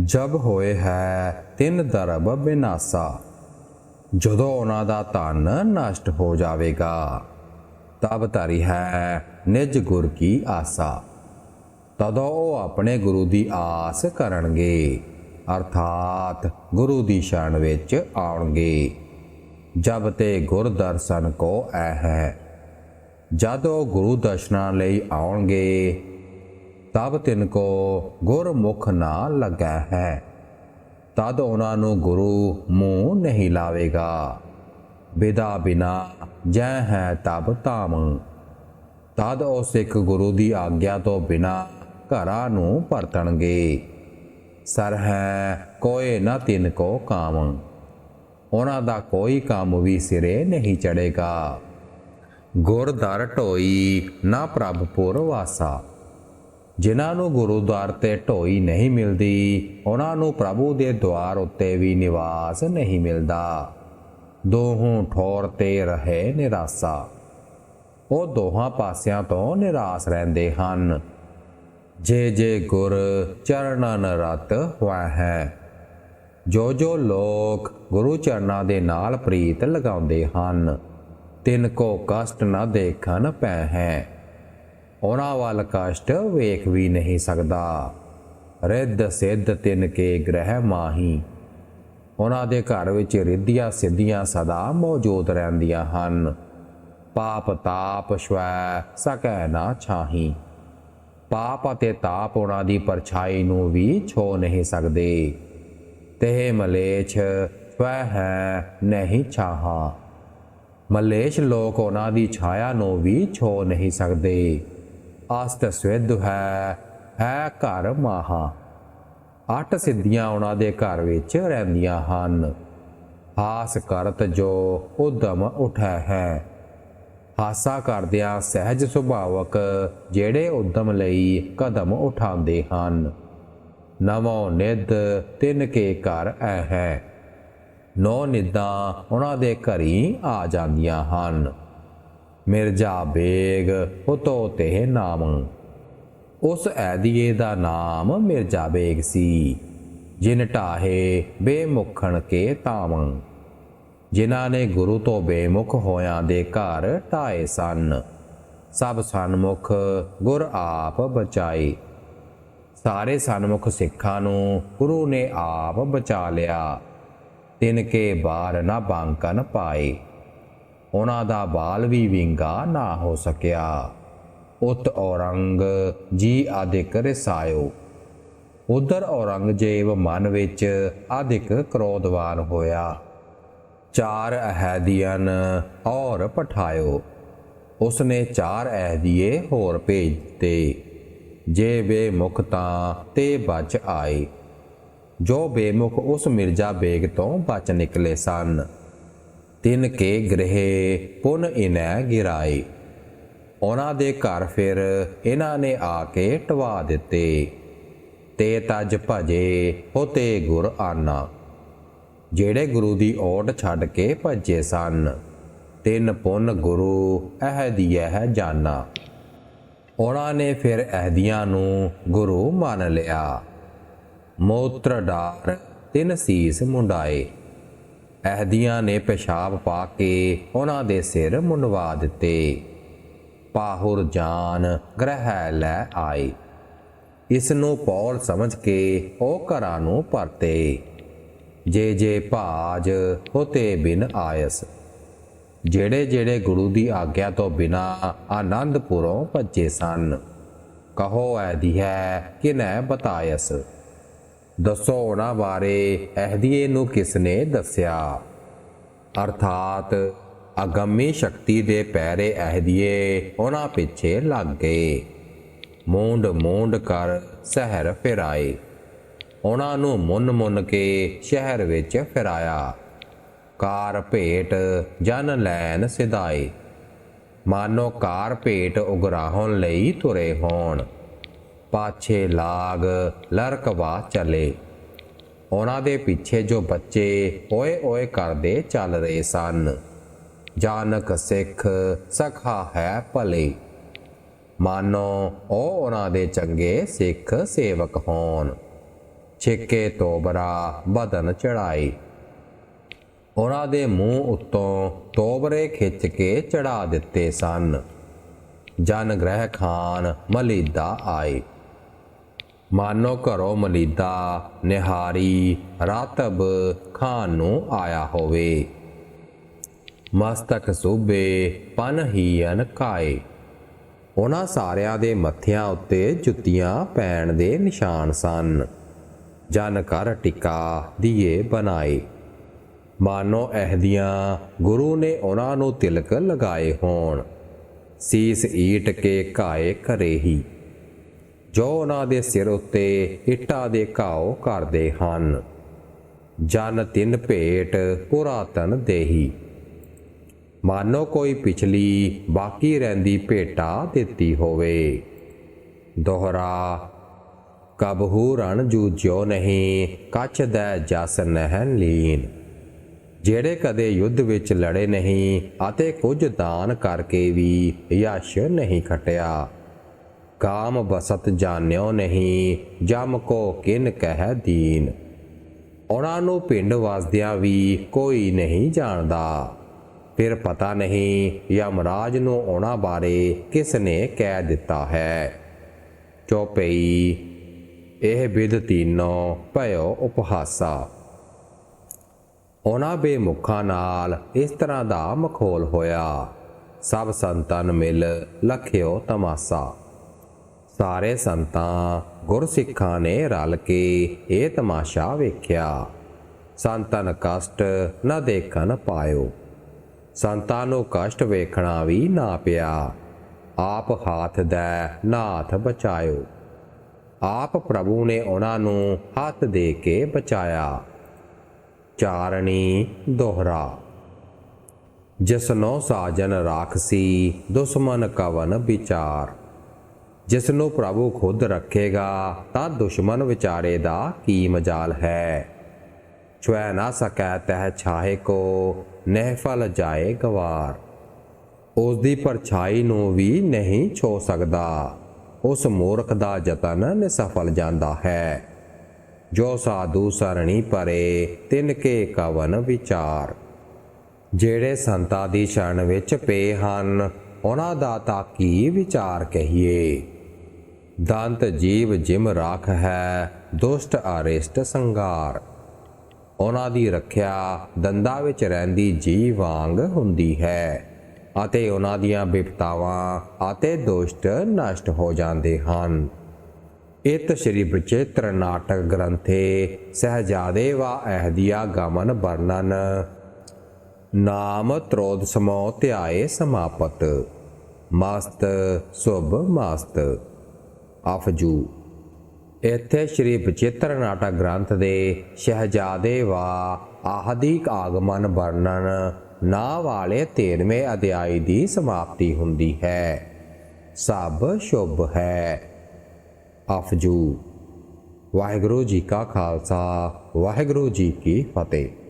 ਜਬ ਹੋਏ ਹੈ, ਤਿੰਨ ਦਰਬ ਬਿਨਾਸਾ। ਜਦੋਂ ਉਹਨਾਂ ਦਾ ਧਨ ਨਸ਼ਟ ਹੋ ਜਾਵੇਗਾ, ਤਬ ਧਰੀ ਹੈ ਨਿਜ ਗੁਰ ਕੀ ਆਸਾ। ਤਦੋਂ ਉਹ ਆਪਣੇ ਗੁਰੂ ਦੀ ਆਸ ਕਰਨਗੇ, ਅਰਥਾਤ ਗੁਰੂ ਦੀ ਸ਼ਰਨ ਵਿੱਚ ਆਉਣਗੇ। ਜਬ ਤੇ ਗੁਰ ਦਰਸ਼ਨ ਕੋ ਐ ਹੈ, ਜਦ ਉਹ ਗੁਰੂ ਦਰਸ਼ਨਾਂ ਲਈ ਆਉਣਗੇ ਤਬ ਤਿਨ ਕੋ ਗੁਰਮੁਖ ਨਾ ਲੱਗਾ ਹੈ। ਤਦ ਉਹਨਾਂ ਨੂੰ ਗੁਰੂ ਮੂੰਹ ਨਹੀਂ ਲਾਵੇਗਾ। ਬਿਦਾ ਬਿਨਾ ਜੈ ਹੈ ਤਬ ਤਾਮ ਤਦ ਉਹ ਸਿੱਖ ਗੁਰੂ ਦੀ ਆਗਿਆ ਤੋਂ ਬਿਨਾ ਘਰਾਂ ਨੂੰ ਪਰਤਣਗੇ। ਸਰ ਹੈ ਕੋਏ ਨਾ ਤਿਨ ਕੋ ਕਾਮ। ਉਹਨਾਂ ਦਾ ਕੋਈ ਕੰਮ ਵੀ ਸਿਰੇ ਨਹੀਂ ਚੜੇਗਾ ਗੁਰ ਦਰ ਢੋਈ ਨਾ ਪ੍ਰਭ ਪੁਰ ਵਾਸਾ। ਜਿਨ੍ਹਾਂ ਨੂੰ ਗੁਰੂਦੁਆਰ ਤੇ ਢੋਈ ਨਹੀਂ ਮਿਲਦੀ, ਉਹਨਾਂ ਨੂੰ ਪ੍ਰਭੂ ਦੇ ਦੁਆਰ ਉੱਤੇ ਵੀ ਨਿਵਾਸ ਨਹੀਂ ਮਿਲਦਾ। ਦੋਹੋਂ ਠੌਰ ਤੇ ਰਹੇ ਨਿਰਾਸਾ। ਉਹ ਦੋਹਾਂ ਪਾਸਿਆਂ ਤੋਂ ਨਿਰਾਸ਼ ਰਹਿੰਦੇ ਹਨ। ਜੇ ਜੇ ਗੁਰ ਚਰਨਨ ਰਤ ਹੋਇਆ ਹੈ ਜੋ ਜੋ ਲੋਕ ਗੁਰੂ ਚਰਨਾਂ ਦੇ ਨਾਲ ਪ੍ਰੀਤ ਲਗਾਉਂਦੇ ਹਨ, ਤਿੰਨ ਕੋ ਕਸ਼ਟ ਨਾ ਦੇਖਣ ਪੈ ਹੈ। ਉਹਨਾਂ ਵੱਲ ਕਸ਼ਟ ਵੇਖ ਵੀ ਨਹੀਂ ਸਕਦਾ। ਰਿੱਧ ਸਿੱਧ ਤਿਨ ਕੇ ਗ੍ਰਹਿ ਮਾਹੀ। ਉਹਨਾਂ ਦੇ ਘਰ ਵਿੱਚ ਰਿੱਧੀਆਂ ਸਿੱਧੀਆਂ ਸਦਾ ਮੌਜੂਦ ਰਹਿੰਦੀਆਂ ਹਨ। ਪਾਪ ਤਾਪ ਸ਼ਵੈ ਸਕੈ ਨਾ ਛਾਹੀ। ਪਾਪ ਅਤੇ ਤਾਪ ਉਹਨਾਂ ਦੀ ਪਰਛਾਈ ਨੂੰ ਵੀ ਛੋ ਨਹੀਂ ਸਕਦੇ। ਤੇ ਮਲੇਛ ਸਵੈ ਹੈ ਨਹੀਂ ਛਾਹਾ। ਮਲੇਸ਼ ਲੋਕ ਉਹਨਾਂ ਦੀ ਛਾਇਆ ਨੂੰ ਵੀ ਛੋ ਨਹੀਂ ਸਕਦੇ। ਅਸਤ ਸਵਿਧ ਹੈ ਹੈ ਘਰ ਮਾਹਾ। ਅੱਠ ਸਿੱਧੀਆਂ ਉਹਨਾਂ ਦੇ ਘਰ ਵਿੱਚ ਰਹਿੰਦੀਆਂ ਹਨ। ਹਾਸ ਕਰਤ ਜੋ ਉਦਮ ਉਠੈ ਹੈ। ਹਾਸਾ ਕਰਦਿਆਂ ਸਹਿਜ ਸੁਭਾਵਕ ਜਿਹੜੇ ਉਦਮ ਲਈ ਕਦਮ ਉਠਾਉਂਦੇ ਹਨ। ਨਵੋ ਨਿਧ ਤਿੰਨ ਕੇ ਘਰ ਐ ਹੈ। ਨੌ ਨਿਦਾਂ ਉਹਨਾਂ ਦੇ ਘਰੀ ਆ ਜਾਂਦੀਆਂ ਹਨ। ਮਿਰਜ਼ਾ ਬੇਗ, ਉਤੋ ਤੇ ਨਾਮ। ਉਸ ਐਦੀਏ ਦਾ ਨਾਮ ਮਿਰਜ਼ਾ ਬੇਗ ਸੀ, ਜਿਨ ਢਾਹੇ ਬੇਮੁਖਣ ਕੇ ਤਾਮ ਜਿਨ੍ਹਾਂ ਨੇ ਗੁਰੂ ਤੋਂ ਬੇਮੁਖ ਹੋਇਆਂ ਦੇ ਘਰ ਢਾਏ ਸਨ। ਸਭ ਸਨਮੁਖ ਗੁਰ ਆਪ ਬਚਾਏ। ਸਾਰੇ ਸਨਮੁਖ ਸਿੱਖਾਂ ਨੂੰ ਗੁਰੂ ਨੇ ਆਪ ਬਚਾ ਲਿਆ। ਤਿਨ ਕੇ ਬਾਰ ਨਾ ਬਾਂਕਨ ਪਾਏ। ਉਹਨਾਂ ਦਾ ਬਾਲ ਵੀ ਵਿੰਗਾ ਨਾ ਹੋ ਸਕਿਆ। ਉਤ ਔਰੰਗ ਜੀ ਆਦਿਕ ਰਸਾਇਓ। ਉਧਰ ਔਰੰਗਜ਼ੇਬ ਮਨ ਵਿੱਚ ਆਦਿਕ ਕ੍ਰੋਧਵਾਨ ਹੋਇਆ। ਚਾਰ ਅਹਦੀਨ ਔਰ ਪਠਾਇਓ। ਉਸਨੇ ਚਾਰ ਅਹਦੀਏ ਹੋਰ ਭੇਜ ਦਿੱਤੇ। ਜੇ ਬੇਮੁਖ ਤਾਂ ਤੇ ਬਚ ਆਏ। ਜੋ ਬੇਮੁਖ ਉਸ ਮਿਰਜ਼ਾ ਬੇਗ ਤੋਂ ਬਚ ਨਿਕਲੇ ਸਨ। ਤਿੰਨ ਕੇ ਗ੍ਰਹਿ ਪੁਨ ਇਨੈ ਗਿਰਾਏ। ਉਹਨਾਂ ਦੇ ਘਰ ਫਿਰ ਇਹਨਾਂ ਨੇ ਆ ਕੇ ਟਵਾ ਦਿੱਤੇ। ਤੇ ਤਜ ਭਜੇ ਹੋਤੇ ਗੁਰ ਆਨਾ। ਜਿਹੜੇ ਗੁਰੂ ਦੀ ਓਟ ਛੱਡ ਕੇ ਭੱਜੇ ਸਨ, ਤਿੰਨ ਪੁੰਨ ਗੁਰੂ ਅਹਦੀਐ ਜਾਨਾ। ਉਹਨਾਂ ਨੇ ਫਿਰ ਅਹਦੀਆਂ ਨੂੰ ਗੁਰੂ ਮੰਨ ਲਿਆ। ਮੋਤਰ ਡਾਰ ਤਿੰਨ ਸੀਸ ਮੁੰਡਾਏ। ਅਹਦੀਆਂ ਨੇ ਪਿਸ਼ਾਬ ਪਾ ਕੇ ਉਹਨਾਂ ਦੇ ਸਿਰ ਮੁੰਡਵਾ ਦਿੱਤੇ। ਪਾਹੁਰ ਜਾਨ ਗ੍ਰਹਿ ਲੈ ਆਏ। ਇਸ ਨੂੰ ਪੌਲ ਸਮਝ ਕੇ ਉਹ ਘਰਾਂ ਨੂੰ ਪਰਤੇ। ਜੇ ਜੇ ਭਾਜ ਹੋਤੇ ਬਿਨ ਆਇਸ। ਜਿਹੜੇ ਜਿਹੜੇ ਗੁਰੂ ਦੀ ਆਗਿਆ ਤੋਂ ਬਿਨਾ ਆਨੰਦਪੁਰੋਂ ਭੱਜੇ ਸਨ। ਕਹੋ ਐਦੀ ਹੈ ਕਿ ਨੈ ਬਤਾਇਸ। ਦੱਸੋ ਉਹਨਾਂ ਬਾਰੇ, ਅਹਦੀਏ ਨੂੰ ਕਿਸਨੇ ਦੱਸਿਆ? ਅਰਥਾਤ, ਅਗੰਮੀ ਸ਼ਕਤੀ ਦੇ ਪੈਰੇ ਅਹਦੀਏ, ਉਹਨਾਂ ਪਿੱਛੇ ਲੱਗ ਗਏ। ਮੂੰਡ ਮੂੰਡ ਕਰ ਸ਼ਹਿਰ ਫਿਰਾਏ। ਉਹਨਾਂ ਨੂੰ ਮੁੰਨ ਮੁੰਨ ਕੇ ਸ਼ਹਿਰ ਵਿੱਚ ਫਿਰਾਇਆ। ਕਾਰ ਭੇਟ ਜਨ ਲੈਨ ਸਿਧਾਏ। ਮਾਨੋ ਕਾਰ ਭੇਟ ਉਗਰਾਹਣ ਲਈ ਤੁਰੇ ਹੋਣ। ਪਾਛੇ ਲਾਗ ਲਰਕਵਾ ਚਲੇ। ਉਹਨਾਂ ਦੇ ਪਿੱਛੇ ਜੋ ਬੱਚੇ ਓਏ ਓਏ ਕਰਦੇ ਚੱਲ ਰਹੇ ਸਨ। ਜਾਨਕ ਸਿੱਖ ਸਖਾ ਹੈ ਭਲੇ। ਮਾਨੋ ਉਹ ਉਹਨਾਂ ਦੇ ਚੰਗੇ ਸਿੱਖ ਸੇਵਕ ਹੋਣ। ਛੇਕੇ ਤੋਬਰਾ ਬਦਨ ਚੜਾਈ ਉਹਨਾਂ ਦੇ ਮੂੰਹ ਉੱਤੋਂ ਤੋਬਰੇ ਖਿੱਚ ਕੇ ਚੜਾ ਦਿੱਤੇ ਸਨ। ਜਨ ਗ੍ਰਹਿ ਖਾਨ ਮਲੀਦਾ ਆਏ। ਮਾਨੋ ਘਰੋਂ ਮਲੀਦਾ ਨਿਹਾਰੀ, ਰਾਤਬ ਖਾਨ ਨੂੰ ਆਇਆ ਹੋਵੇ। ਮਸਤਕ ਸੂਬੇ ਪਨ ਹੀਨ ਕਾਏ। ਉਹਨਾਂ ਸਾਰਿਆਂ ਦੇ ਮੱਥਿਆਂ ਉੱਤੇ ਜੁੱਤੀਆਂ ਪੈਣ ਦੇ ਨਿਸ਼ਾਨ ਸਨ। ਜਨ ਕਰ ਟਿਕਾ ਦੀਏ ਬਣਾਏ। ਮਾਨੋ ਅਹਦੀਆਂ ਗੁਰੂ ਨੇ ਉਹਨਾਂ ਨੂੰ ਤਿਲਕ ਲਗਾਏ ਹੋਣ। ਸੀਸ ਈਟ ਕੇ ਘਾਏ ਘਰੇ ਹੀ ਜੋ ਉਹਨਾਂ ਦੇ ਸਿਰ ਉੱਤੇ ਇੱਟਾਂ ਦੇ ਘਾਓ ਕਰਦੇ ਹਨ। ਜਨ ਤਿੰਨ ਭੇਟ ਪੁਰਾਤਨ ਦੇਹੀ। ਮਾਨੋ ਕੋਈ ਪਿਛਲੀ ਬਾਕੀ ਰਹਿੰਦੀ ਭੇਟਾ ਦਿੱਤੀ ਹੋਵੇ। ਦੋਹਰਾ ਕਬਹੂ ਰਣ ਜੂਝਿਓ ਨਹੀਂ, ਕੱਚ ਦਾ ਜਸ ਨਹਿ ਲੀਨ। ਜਿਹੜੇ ਕਦੇ ਯੁੱਧ ਵਿੱਚ ਲੜੇ ਨਹੀਂ, ਅਤੇ ਕੁਝ ਦਾਨ ਕਰਕੇ ਵੀ ਯਸ਼ ਨਹੀਂ ਖਟਿਆ। ਕਾਮ ਬਸਤ ਜਾਣਿਓ ਨਹੀਂ, ਜਮ ਕੋ ਕਿਨ ਕਹਿ ਦੀਨ। ਉਹਨਾਂ ਨੂੰ ਪਿੰਡ ਵਸਦਿਆਂ ਵੀ ਕੋਈ ਨਹੀਂ ਜਾਣਦਾ। ਫਿਰ ਪਤਾ ਨਹੀਂ ਯਮਰਾਜ ਨੂੰ ਉਹਨਾਂ ਬਾਰੇ ਕਿਸ ਨੇ ਕਹਿ ਦਿੱਤਾ ਹੈ। ਚੌਪਈ, ਇਹ ਵਿਦ ਤੀਨੋ ਭਇਓ ਉਪਹਾਸਾ। ਉਹਨਾਂ ਬੇਮੁਖਾਂ ਨਾਲ ਇਸ ਤਰ੍ਹਾਂ ਦਾ ਮਖੌਲ ਹੋਇਆ। ਸਭ ਸੰਤਨ ਮਿਲ ਲਖਿਓ ਤਮਾਸਾ। ਸਾਰੇ ਸੰਤਾਂ ਗੁਰਸਿੱਖਾਂ ਨੇ ਰਲ ਕੇ ਇਹ ਤਮਾਸ਼ਾ ਵੇਖਿਆ। ਸੰਤਨ ਕਸ਼ਟ ਨਾ ਦੇਖਣ ਪਾਇਓ। ਸੰਤਾਂ ਨੂੰ ਕਸ਼ਟ ਵੇਖਣਾ ਵੀ ਨਾ ਪਿਆ। ਆਪ ਹਾਥ ਦਾ ਨਾਥ ਬਚਾਇਓ। ਆਪ ਪ੍ਰਭੂ ਨੇ ਉਹਨਾਂ ਨੂੰ ਹੱਥ ਦੇ ਕੇ ਬਚਾਇਆ। ਚਾਰਣੀ ਦੋਹਰਾ। ਜਿਸਨੋ ਸਾਜਨ ਰਾਖਸੀ ਦੁਸ਼ਮਨ ਕਵਨ ਵਿਚਾਰ। ਜਿਸ ਨੂੰ ਪ੍ਰਭੂ ਖੁਦ ਰੱਖੇਗਾ, ਤਾਂ ਦੁਸ਼ਮਨ ਵਿਚਾਰੇ ਦਾ ਕੀ ਮਜਾਲ ਹੈ? ਛੁਐ ਨਾ ਸਕੈ ਤਹ ਛਾਹੇ ਕੋ ਨਹਿਫਲ ਜਾਏ ਗਵਾਰ। ਉਸ ਦੀ ਪਰਛਾਈ ਨੂੰ ਵੀ ਨਹੀਂ ਛੋ ਸਕਦਾ। ਉਸ ਮੂਰਖ ਦਾ ਯਤਨ ਨਿਸਫਲ ਜਾਂਦਾ ਹੈ। ਜੋ ਸਾਧੂ ਸਰਣੀ ਪਰੇ, ਤਿਨ ਕੇ ਕਵਨ ਵਿਚਾਰ। ਜਿਹੜੇ ਸੰਤਾਂ ਦੀ ਸ਼ਰਨ ਵਿੱਚ ਪਏ ਹਨ, ਉਹਨਾਂ ਦਾ ਤਾਂ ਕੀ ਵਿਚਾਰ ਕਹੀਏ? ਦੰਤ ਜੀਵ ਜਿਮ ਰਾਖ ਹੈ, ਦੁਸ਼ਟ ਅਰਿਸ਼ਟ ਸੰਗਾਰ। ਉਹਨਾਂ ਦੀ ਰੱਖਿਆ ਦੰਦਾਂ ਵਿੱਚ ਰਹਿੰਦੀ ਜੀ ਵਾਂਗ ਹੁੰਦੀ ਹੈ ਅਤੇ ਉਹਨਾਂ ਦੀਆਂ ਵਿਪਤਾਵਾਂ ਅਤੇ ਦੁਸ਼ਟ ਨਸ਼ਟ ਹੋ ਜਾਂਦੇ ਹਨ। ਇਤ ਸ਼੍ਰੀ ਬਚਿੱਤਰ ਨਾਟਕ ਗ੍ਰੰਥੇ ਸਹਜਾਦੇ ਵਾ ਅਹਦੀਆ ਗਮਨ ਵਰਣਨ। ਨਾਮ ਤਰੋਦ ਸਮੋ ਧਿਆਏ ਸਮਾਪਤ। ਮਸਤ, ਸੁਭ ਮਸਤ। ਅਫਜੂ ਇੱਥੇ ਸ਼੍ਰੀ ਬਚਿੱਤਰ ਨਾਟਕ ਗ੍ਰੰਥ ਦੇ ਸ਼ਹਿਜ਼ਾਦੇ ਵਾ ਆਹਦੀਕ ਆਗਮਨ ਵਰਣਨ ਨਾ ਵਾਲੇ 13ਵੇਂ ਅਧਿਆਇ ਦੀ ਸਮਾਪਤੀ ਹੁੰਦੀ ਹੈ। ਸਭ ਸ਼ੁਭ ਹੈ। ਅਫਜੂ ਵਾਹਿਗੁਰੂ ਜੀ ਕਾ ਖਾਲਸਾ, ਵਾਹਿਗੁਰੂ ਜੀ ਕੀ ਫਤਿਹ।